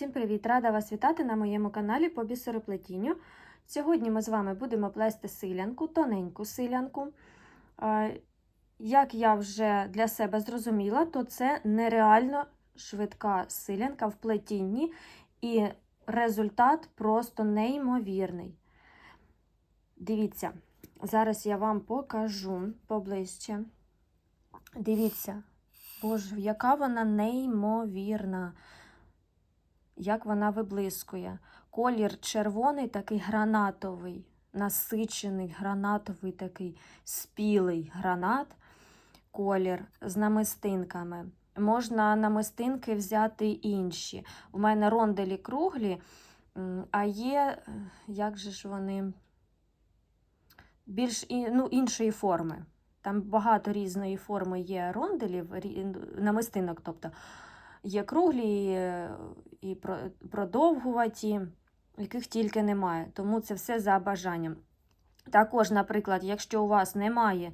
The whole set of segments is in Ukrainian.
Всім привіт! Рада вас вітати на моєму каналі по бісероплетінню. Сьогодні ми з вами будемо плести силянку, тоненьку силянку. Як я вже для себе зрозуміла, то це нереально швидка силянка в плетінні, і результат просто неймовірний. Дивіться, зараз я вам покажу поближче. Дивіться, боже, яка вона неймовірна як вона виблискує. Колір червоний, такий гранатовий, насичений, гранатовий такий спілий гранат, колір з намистинками. Можна намистинки взяти інші. У мене ронделі круглі, а є, е, як же ж вони, більш ну, іншої форми. Там багато різної форми є ронделів, намистинок, тобто є круглі е, і про- продовгуваті, яких тільки немає. Тому це все за бажанням. Також, наприклад, якщо у вас немає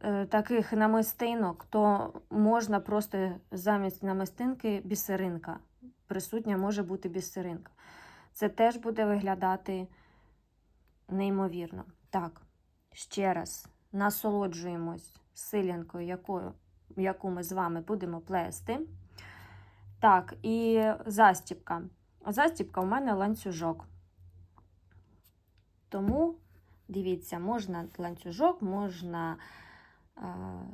е, таких намистинок, то можна просто замість намистинки бісеринка. Присутня може бути бісеринка. Це теж буде виглядати неймовірно. Так, ще раз насолоджуємось силянкою, яку ми з вами будемо плести. Так, і застіпка. Застіпка у мене ланцюжок. Тому, дивіться, можна ланцюжок, можна е,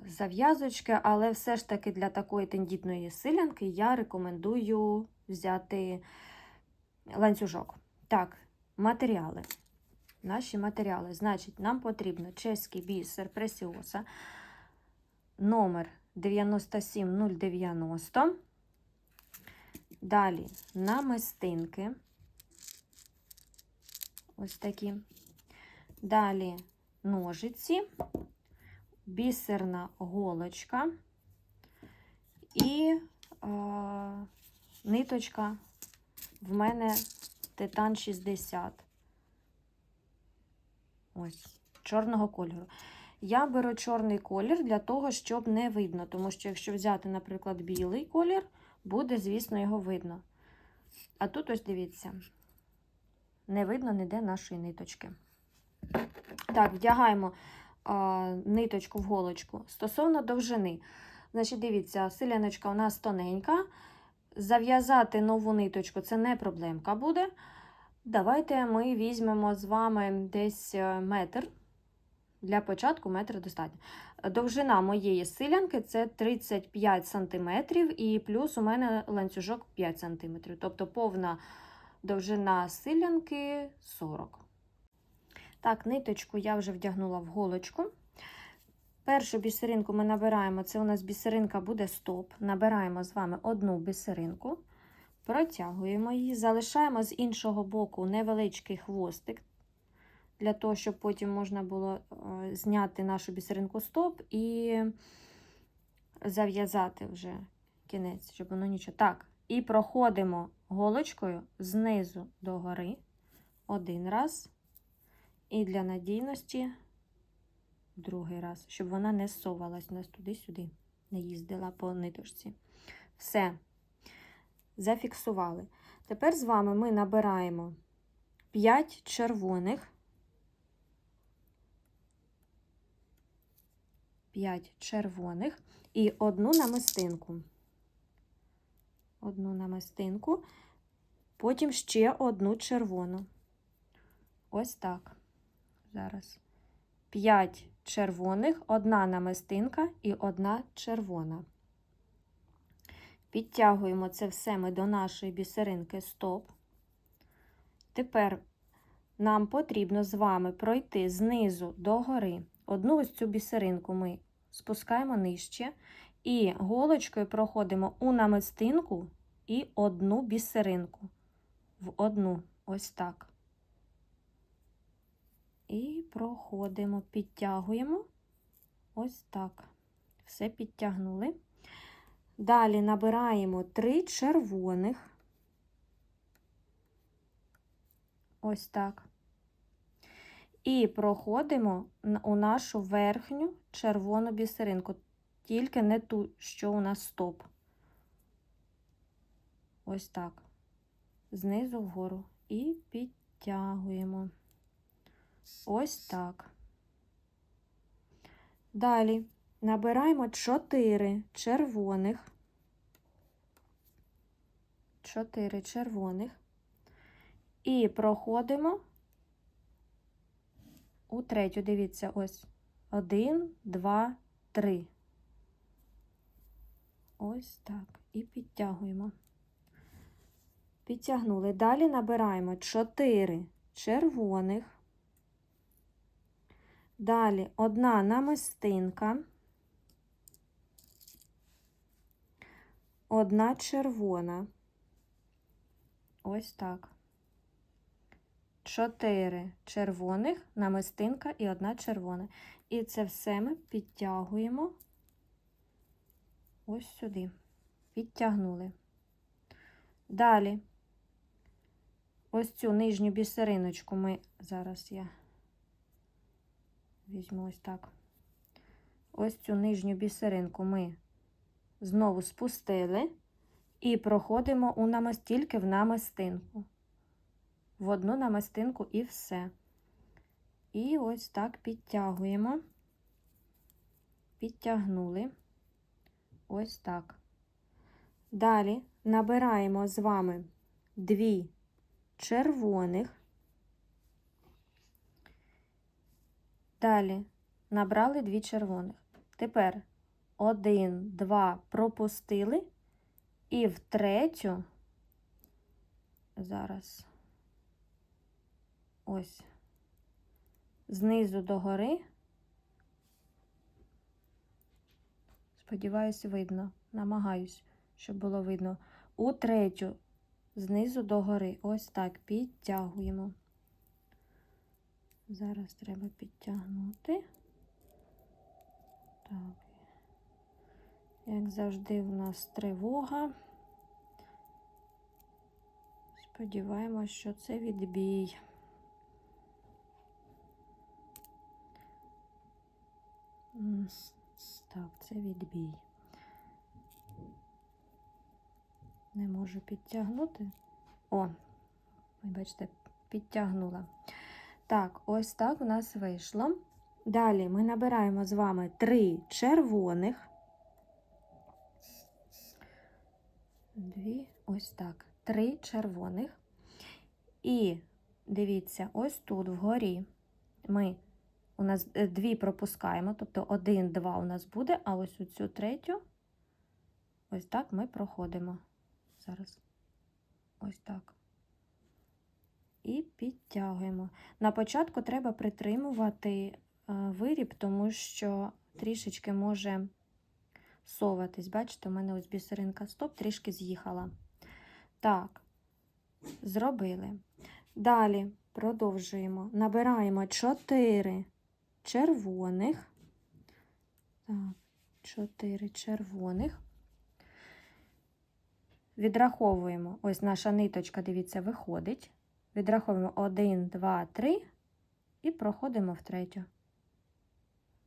зав'язочки, але все ж таки для такої тендітної силянки я рекомендую взяти ланцюжок. Так, матеріали. Наші матеріали. Значить, нам потрібно чеський бісер пресіоса, номер 97090. Далі намистинки. Ось такі. Далі ножиці, бісерна голочка і е, ниточка в мене титан 60. Ось, чорного кольору. Я беру чорний колір для того, щоб не видно, тому що якщо взяти, наприклад, білий колір, буде, звісно, його видно. А тут ось дивіться, не видно ніде нашої ниточки. Так, вдягаємо а, ниточку в голочку. Стосовно довжини, значить, дивіться, силяночка у нас тоненька. Зав'язати нову ниточку це не проблемка буде. Давайте ми візьмемо з вами десь е, метр. Для початку метр достатньо. Довжина моєї силянки це 35 см, і плюс у мене ланцюжок 5 см. Тобто повна довжина силянки 40 Так, ниточку я вже вдягнула в голочку. Першу бісеринку ми набираємо, це у нас бісеринка буде стоп. Набираємо з вами одну бісеринку, протягуємо її, залишаємо з іншого боку невеличкий хвостик для того, щоб потім можна було е, зняти нашу бісеринку стоп і зав'язати вже кінець, щоб воно нічого. Так, і проходимо голочкою знизу до гори один раз. І для надійності другий раз, щоб вона не совалась у нас туди-сюди, не їздила по ниточці. Все, зафіксували. Тепер з вами ми набираємо 5 червоних. 5 червоних і одну намистинку. Одну намистинку, потім ще одну червону. Ось так. Зараз. 5 червоних, одна намистинка і одна червона. Підтягуємо це все ми до нашої бісеринки стоп. Тепер нам потрібно з вами пройти знизу до гори. Одну ось цю бісеринку ми спускаємо нижче і голочкою проходимо у намистинку і одну бісеринку. В одну, ось так. І проходимо, підтягуємо ось так. Все підтягнули. Далі набираємо три червоних. Ось так. І проходимо у нашу верхню червону бісеринку, тільки не ту, що у нас стоп. Ось так. знизу вгору. І підтягуємо. Ось так. Далі набираємо 4 червоних. 4 червоних. І проходимо у третю. Дивіться, ось. Один, два, три. Ось так. І підтягуємо. Підтягнули. Далі набираємо 4 червоних. Далі одна намистинка. Одна червона. Ось так. Чотири червоних, намистинка і одна червона. І це все ми підтягуємо ось сюди. Підтягнули. Далі, ось цю нижню бісериночку ми зараз я візьму ось так. Ось цю нижню бісеринку ми знову спустили і проходимо у намист, тільки в намистинку. В одну намистинку і все. І ось так підтягуємо, підтягнули. Ось так. Далі набираємо з вами дві червоних. Далі набрали дві червоних. Тепер один, два пропустили, і в третю, зараз, ось, знизу до гори, сподіваюсь, видно, намагаюсь, щоб було видно. У третю, знизу до гори, ось так підтягуємо. Зараз треба підтягнути. Так. Як завжди, в нас тривога. Сподіваємось, що це відбій. Так, це відбій. Не можу підтягнути. О, ви бачите, підтягнула. Так, ось так у нас вийшло. Далі ми набираємо з вами три червоних. Дві, ось так. Три червоних. І дивіться, ось тут вгорі ми у нас е, дві пропускаємо, тобто один, два у нас буде, а ось у цю третю, ось так ми проходимо. Зараз. Ось так. І підтягуємо. На початку треба притримувати е, виріб, тому що трішечки може соватись. Бачите, у мене ось бісеринка стоп, трішки з'їхала. Так, зробили. Далі продовжуємо. Набираємо 4 червоних. Так, 4 червоних. Відраховуємо. Ось наша ниточка, дивіться, виходить. Відраховуємо 1, 2, 3 і проходимо в третю.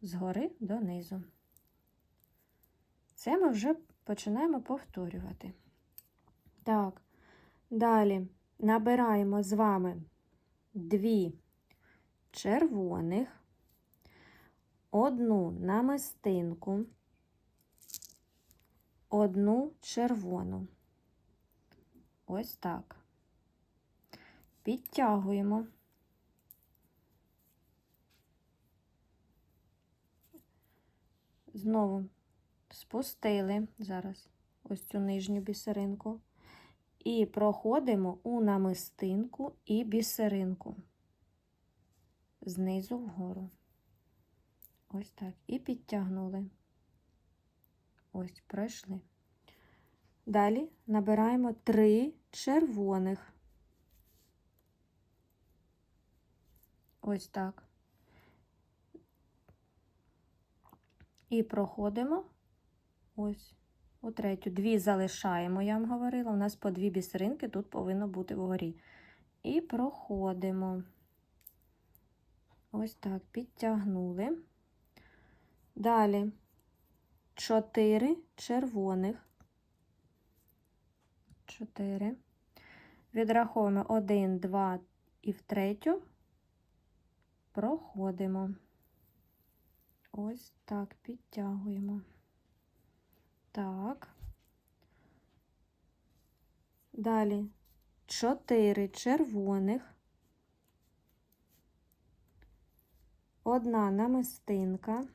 Згори донизу. Це ми вже починаємо повторювати. Так, далі набираємо з вами дві червоних, одну намистинку, одну червону. Ось так. Підтягуємо. Знову спустили зараз ось цю нижню бісеринку. І проходимо у намистинку і бісеринку. Знизу вгору. Ось так. І підтягнули. Ось, пройшли. Далі набираємо три червоних. Ось так. І проходимо ось у третю. Дві залишаємо, я вам говорила. У нас по дві бісеринки тут повинно бути вгорі. І проходимо. Ось так, підтягнули. Далі чотири червоних. Чотири. Відраховуємо 1, 2 і в третю. Проходимо. Ось так, підтягуємо. Так. Далі 4 червоних. Одна намистинка,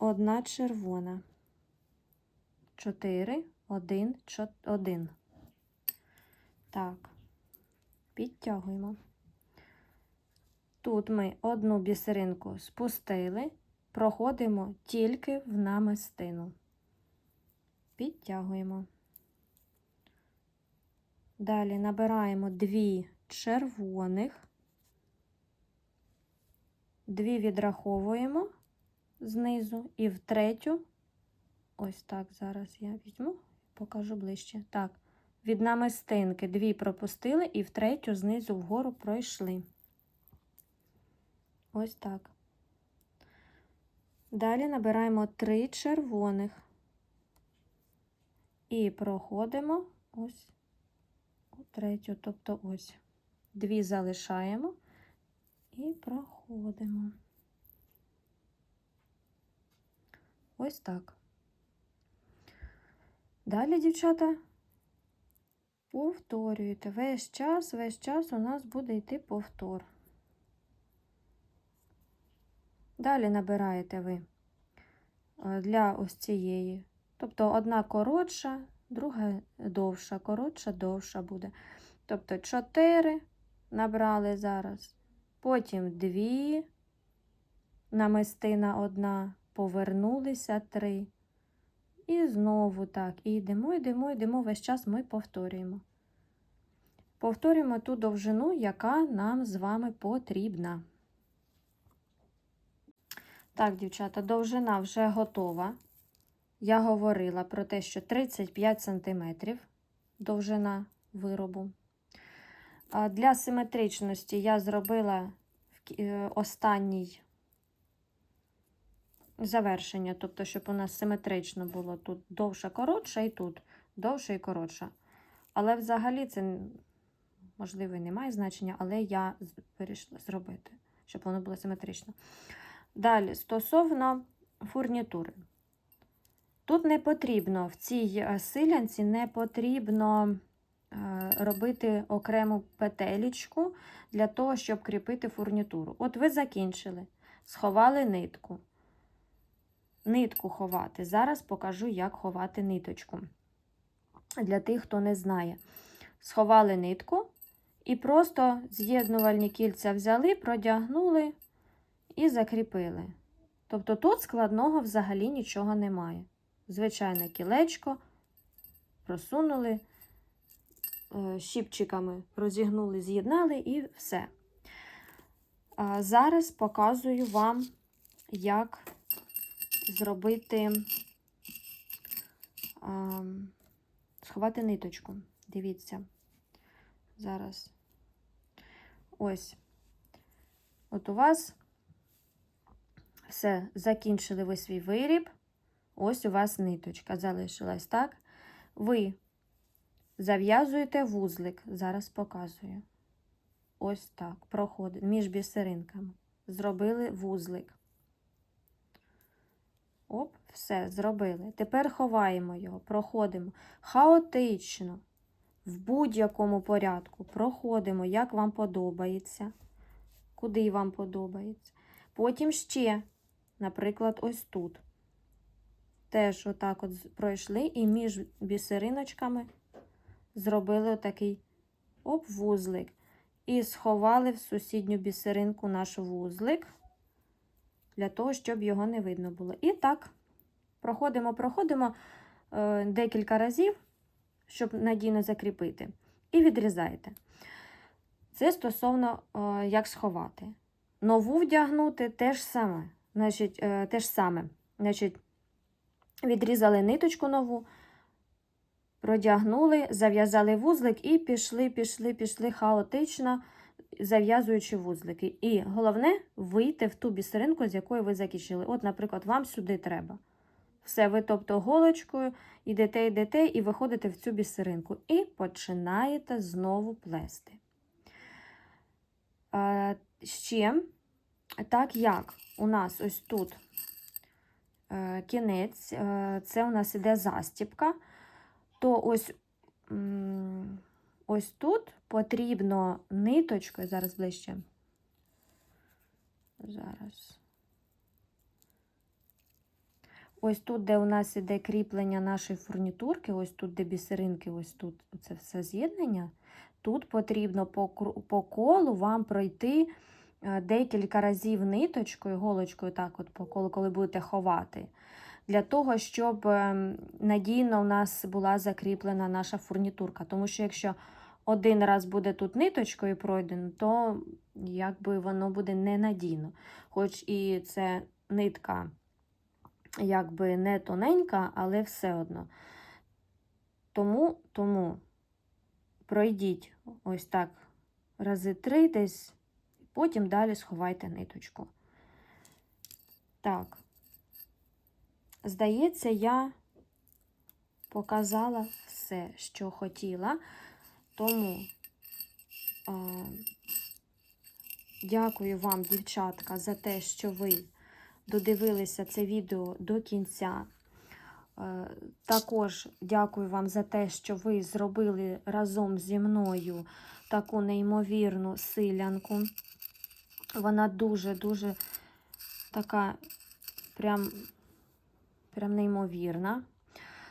одна червона. 4, 1, 1. Так, підтягуємо. Тут ми одну бісеринку спустили, проходимо тільки в намистину. Підтягуємо. Далі набираємо дві червоних, дві відраховуємо знизу і в третю, ось так, зараз я візьму, покажу ближче. Так, від намистинки дві пропустили і в третю знизу вгору пройшли. Ось так. Далі набираємо три червоних і проходимо ось у третю, тобто ось дві залишаємо і проходимо. Ось так. Далі, дівчата, повторюєте. Весь час, весь час у нас буде йти повтор. Далі набираєте ви е, для ось цієї. Тобто одна коротша, друга довша, коротша, довша буде. Тобто 4 набрали зараз, потім 2, намистина одна, повернулися 3. І знову так. І йдемо, йдемо, йдемо. Весь час ми повторюємо. Повторюємо ту довжину, яка нам з вами потрібна. Так, дівчата, довжина вже готова. Я говорила про те, що 35 см довжина виробу. Для симетричності я зробила е, останній завершення, тобто, щоб у нас симетрично було тут довша, коротша і тут довша і коротша. Але взагалі це, можливо, не має значення, але я вирішила зробити, щоб воно було симетрично. Далі, стосовно фурнітури. Тут не потрібно в цій силянці не потрібно е, робити окрему петелечку для того, щоб кріпити фурнітуру. От ви закінчили, сховали нитку. Нитку ховати. Зараз покажу, як ховати ниточку. Для тих, хто не знає. Сховали нитку і просто з'єднувальні кільця взяли, продягнули і закріпили. Тобто тут складного взагалі нічого немає. Звичайне кілечко, просунули, е, щіпчиками розігнули, з'єднали і все. Зараз показую вам, як зробити, сховати ниточку. Дивіться, зараз ось. От у вас все, закінчили ви свій виріб. Ось у вас ниточка залишилась, так? Ви зав'язуєте вузлик, зараз показую. Ось так, проходить між бісеринками. Зробили вузлик. Оп, все, зробили. Тепер ховаємо його, проходимо хаотично, в будь-якому порядку. Проходимо, як вам подобається. Куди вам подобається. Потім ще, наприклад, ось тут. Теж отак от пройшли і між бісериночками зробили отакий оп-вузлик. І сховали в сусідню бісеринку наш вузлик, для того, щоб його не видно було. І так, проходимо, проходимо е, декілька разів, щоб надійно закріпити. І відрізаєте. Це стосовно, е, як сховати. Нову вдягнути теж саме. Значить, е, те ж саме. Значить, Відрізали ниточку нову, продягнули, зав'язали вузлик і пішли, пішли, пішли хаотично, зав'язуючи вузлики. І головне вийти в ту бісеринку, з якої ви закінчили. От, наприклад, вам сюди треба. Все, ви тобто голочкою йдете, йдете і виходите в цю бісеринку. І починаєте знову плести. Е, ще, так як у нас ось тут е, кінець, е, це у нас іде застіпка, то ось, ось тут потрібно ниточкою, зараз ближче. Зараз. Ось тут, де у нас іде кріплення нашої фурнітурки, ось тут, де бісеринки, ось тут це все з'єднання. Тут потрібно по, по колу вам пройти е, декілька разів ниточкою, голочкою, так от по колу, коли будете ховати. Для того, щоб ем, надійно у нас була закріплена наша фурнітурка. Тому що якщо один раз буде тут ниточкою пройдено, то якби воно буде ненадійно. Хоч і це нитка якби не тоненька, але все одно. Тому, тому пройдіть ось так рази три десь, потім далі сховайте ниточку. Так, здається, я показала все, що хотіла. Тому е, дякую вам, дівчатка, за те, що ви додивилися це відео до кінця. Е, Також дякую вам за те, що ви зробили разом зі мною таку неймовірну силянку. Вона дуже-дуже така прям, прям неймовірна.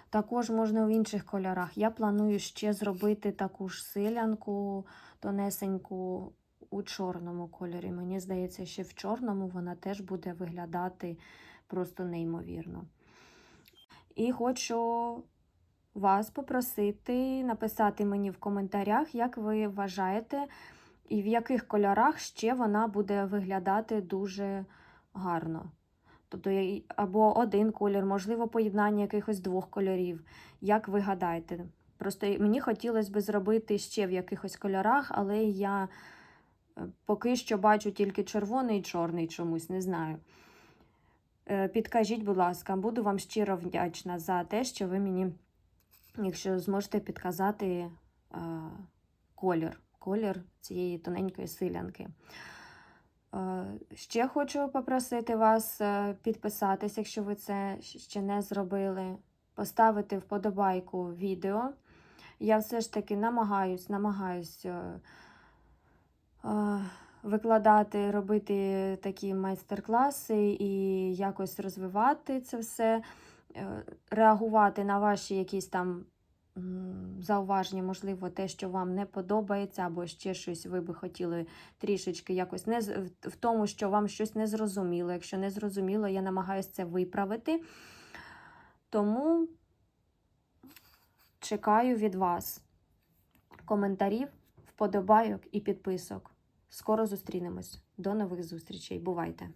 Також можна в інших кольорах. Я планую ще зробити таку ж силянку тонесеньку у чорному кольорі. Мені здається, що в чорному вона теж буде виглядати просто неймовірно. І хочу вас попросити написати мені в коментарях, як ви вважаєте, і в яких кольорах ще вона буде виглядати дуже гарно. Тобто або один колір, можливо, поєднання якихось двох кольорів. Як ви гадаєте? Просто мені хотілося б зробити ще в якихось кольорах, але я е, поки що бачу тільки червоний і чорний чомусь, не знаю. Е, Підкажіть, будь ласка, буду вам щиро вдячна за те, що ви мені, якщо зможете підказати е, колір, колір цієї тоненької силянки. Е, Ще хочу попросити вас е, підписатись, якщо ви це ще не зробили, поставити вподобайку відео. Я все ж таки намагаюсь, намагаюсь е, викладати, робити такі майстер-класи і якось розвивати це все, реагувати на ваші якісь там зауваження, можливо, те, що вам не подобається, або ще щось ви би хотіли трішечки якось не в- тому, що вам щось не зрозуміло. Якщо не зрозуміло, я намагаюся це виправити. Тому чекаю від вас коментарів, вподобайок і підписок. Скоро зустрінемось. До нових зустрічей. Бувайте!